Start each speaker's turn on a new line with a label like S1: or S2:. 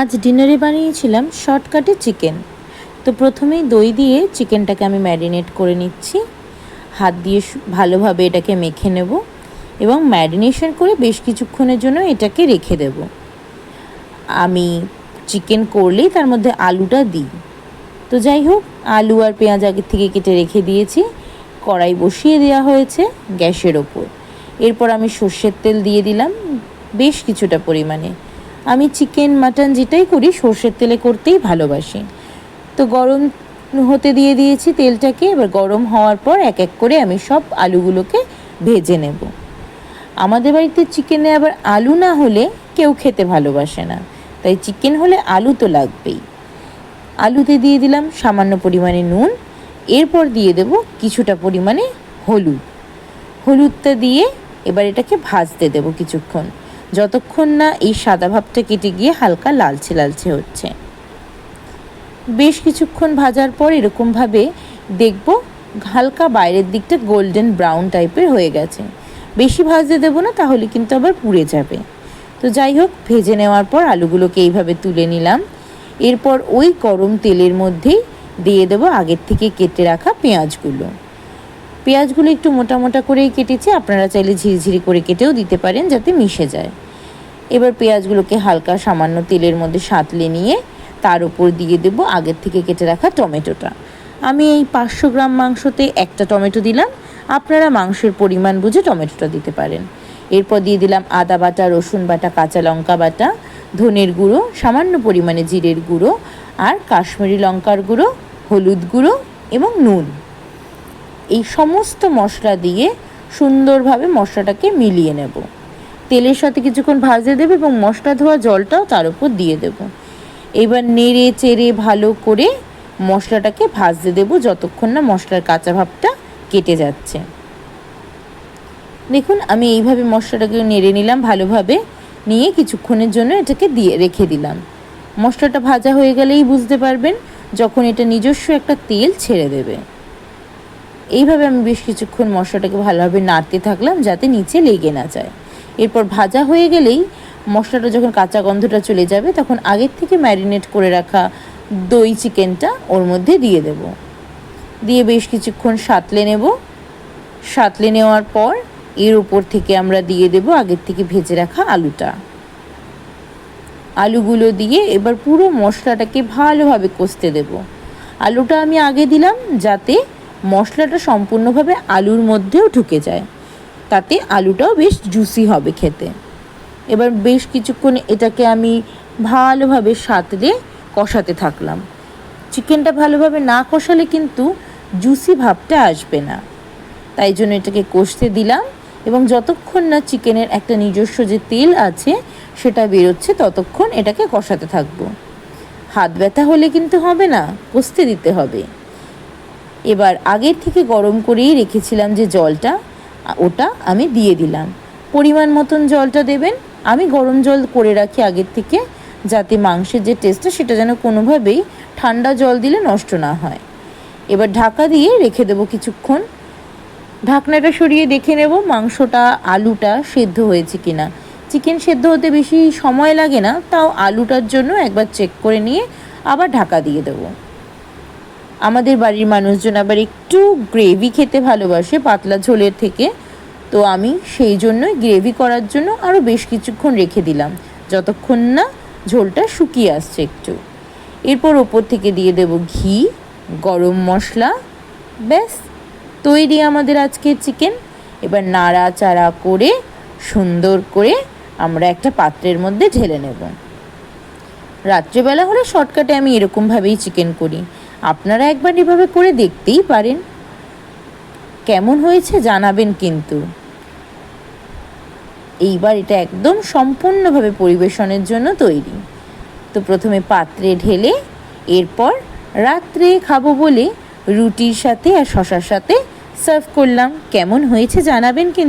S1: আজ ডিনারে বানিয়েছিলাম শর্টকাটে চিকেন। তো প্রথমেই দই দিয়ে চিকেনটাকে আমি ম্যারিনেট করে নিচ্ছি। হাত দিয়ে ভালোভাবে এটাকে মেখে নেব এবং ম্যারিনেশন করে বেশ কিছুক্ষণের জন্য এটাকে রেখে দেব। আমি চিকেন করলেই তার মধ্যে আলুটা দিই। তো যাই হোক, আলু আর পেঁয়াজ আগের থেকে কেটে রেখে দিয়েছি। কড়াই বসিয়ে দেওয়া হয়েছে গ্যাসের ওপর। এরপর আমি সর্ষের তেল দিয়ে দিলাম বেশ কিছুটা পরিমাণে। আমি চিকেন, মাটন যেটাই করি, সর্ষের তেলে করতেই ভালোবাসি। তো গরম হতে দিয়ে দিয়েছি তেলটাকে, এবার গরম হওয়ার পর এক এক করে আমি সব আলুগুলোকে ভেজে নেব। আমাদের বাড়িতে চিকেনে আবার আলু না হলে কেউ খেতে ভালোবাসে না। তাই চিকেন হলে আলু তো লাগবেই। আলুতে দিয়ে দিলাম সামান্য পরিমাণে নুন। এরপর দিয়ে দেব কিছুটা পরিমাণে হলুদ। হলুদটা দিয়ে এবার এটাকে ভাজতে দেব কিছুক্ষণ। যতক্ষণ না এই সাদা ভাবটা কেটে গিয়ে হালকা লালচে লালচে হচ্ছে। বেশ কিছুক্ষণ ভাজার পর এরকমভাবে দেখব হালকা বাইরের দিকটা গোল্ডেন ব্রাউন টাইপের হয়ে গেছে। বেশি ভাজতে দেবো না, তাহলে কিন্তু আবার পুড়ে যাবে। তো যাই হোক, ভেজে নেওয়ার পর আলুগুলোকে এইভাবে তুলে নিলাম। এরপর ওই গরম তেলের মধ্যেই দিয়ে দেবো আগের থেকে কেটে রাখা পেঁয়াজগুলো। পেঁয়াজগুলো একটু মোটা মোটা করেই কেটেছি, আপনারা চাইলে ঝিরিঝিরি করে কেটেও দিতে পারেন যাতে মিশে যায়। এবার পেঁয়াজগুলোকে হালকা সামান্য তেলের মধ্যে সাঁতলে নিয়ে তার উপর দিয়ে দেব আগের থেকে কেটে রাখা টমেটোটা। আমি এই পাঁচশো গ্রাম মাংসতে একটা টমেটো দিলাম। আপনারা মাংসের পরিমাণ বুঝে টমেটোটা দিতে পারেন। এরপর দিয়ে দিলাম আদা বাটা, রসুন বাটা, কাঁচা লঙ্কা বাটা, ধনের গুঁড়ো, সামান্য পরিমাণে জিরের গুঁড়ো আর কাশ্মীরি লঙ্কার গুঁড়ো, হলুদ গুঁড়ো এবং নুন। এই সমস্ত মশলা দিয়ে সুন্দরভাবে মশলাটাকে মিলিয়ে নেব। তেলের সাথে কিছুক্ষণ ভাজতে দেবো এবং মশলা ধোয়া জলটাও তার উপর দিয়ে দেব। এবার নেড়ে, চেড়ে, ভালো করে মশলাটাকে ভাজতে দেবো যতক্ষণ না মশলার কাঁচা ভাবটা কেটে যাচ্ছে। দেখুন, আমি এইভাবে মশলাটাকে নেড়ে নিলাম, ভালোভাবে নিয়ে কিছুক্ষণের জন্য এটাকে দিয়ে রেখে দিলাম। মশলাটা ভাজা হয়ে গেলেই বুঝতে পারবেন যখন এটা নিজস্ব একটা তেল ছেড়ে দেবে। এইভাবে আমি বেশ কিছুক্ষণ মশলাটাকে ভালোভাবে নাড়তে থাকলাম যাতে নিচে লেগে না যায়। এরপর ভাজা হয়ে গেলেই মশলাটা যখন কাঁচা গন্ধটা চলে যাবে, তখন আগের থেকে ম্যারিনেট করে রাখা দই চিকেনটা ওর মধ্যে দিয়ে দেব। দিয়ে বেশ কিছুক্ষণ সাঁতলে নেব। সাঁতলে নেওয়ার পর এর উপর থেকে আমরা দিয়ে দেব আগের থেকে ভেজে রাখা আলুটা। আলুগুলো দিয়ে এবার পুরো মশলাটাকে ভালোভাবে কষতে দেব। আলুটা আমি আগে দিলাম যাতে মশলাটা সম্পূর্ণভাবে আলুর মধ্যেও ঢুকে যায়। তাতে আলুটাও বেশ জুসি হবে খেতে। এবার বেশ কিছুক্ষণ এটাকে আমি ভালোভাবে সাঁতলে কষাতে থাকলাম। চিকেনটা ভালোভাবে না কষালে কিন্তু জুসি ভাবটা আসবে না। তাই জন্য এটাকে কষতে দিলাম এবং যতক্ষণ না চিকেনের একটা নিজস্ব যে তেল আছে সেটা বেরোচ্ছে ততক্ষণ এটাকে কষাতে থাকব। হাত ব্যথা হলে কিন্তু হবে না, কষতে দিতে হবে। এবার আগের থেকে গরম করেই রেখেছিলাম যে জলটা। ওটা আমি দিয়ে দিলাম। পরিমাণ মতন জলটা দেবেন। আমি গরম জল করে রাখি আগের থেকে, যাতে মাংসের যে টেস্টটা সেটা যেন কোনোভাবেই ঠান্ডা জল দিলে নষ্ট না হয়। এবার ঢাকা দিয়ে রেখে দেবো কিছুক্ষণ। ঢাকনাটা সরিয়ে দেখে নেব মাংসটা, আলুটা সেদ্ধ হয়েছে কিনা। চিকেন সেদ্ধ হতে বেশি সময় লাগে না, তাও আলুটার জন্য একবার চেক করে নিয়ে আবার ঢাকা দিয়ে দেবো। আমাদের বাড়ির মানুষজন আবার একটু গ্রেভি খেতে ভালোবাসে পাতলা ঝোলের থেকে। তো আমি সেই জন্যই গ্রেভি করার জন্য আরও বেশ কিছুক্ষণ রেখে দিলাম। যতক্ষণ না ঝোলটা শুকিয়ে আসছে একটু। এরপর ওপর থেকে দিয়ে দেব ঘি, গরম মশলা, ব্যাস। তৈরি আমাদের আজকে চিকেন এবার নাড়াচাড়া করে, সুন্দর করে আমরা একটা পাত্রের মধ্যে ঢেলে নেব। রাত্রেবেলা হলে শর্টকাটে আমি এরকমভাবেই চিকেন করি। আপনারা একবার এভাবে করে দেখতেই পারেন। কেমন হয়েছে জানাবেন কিন্তু। এইবার এটা একদম সম্পূর্ণভাবে পরিবেশনের জন্য তৈরি। তো প্রথমে পাত্রে ঢেলে এরপর রাত্রে খাব বলে রুটির সাথে আর শশার সাথে সার্ভ করলাম। কেমন হয়েছে জানাবেন কিন্তু।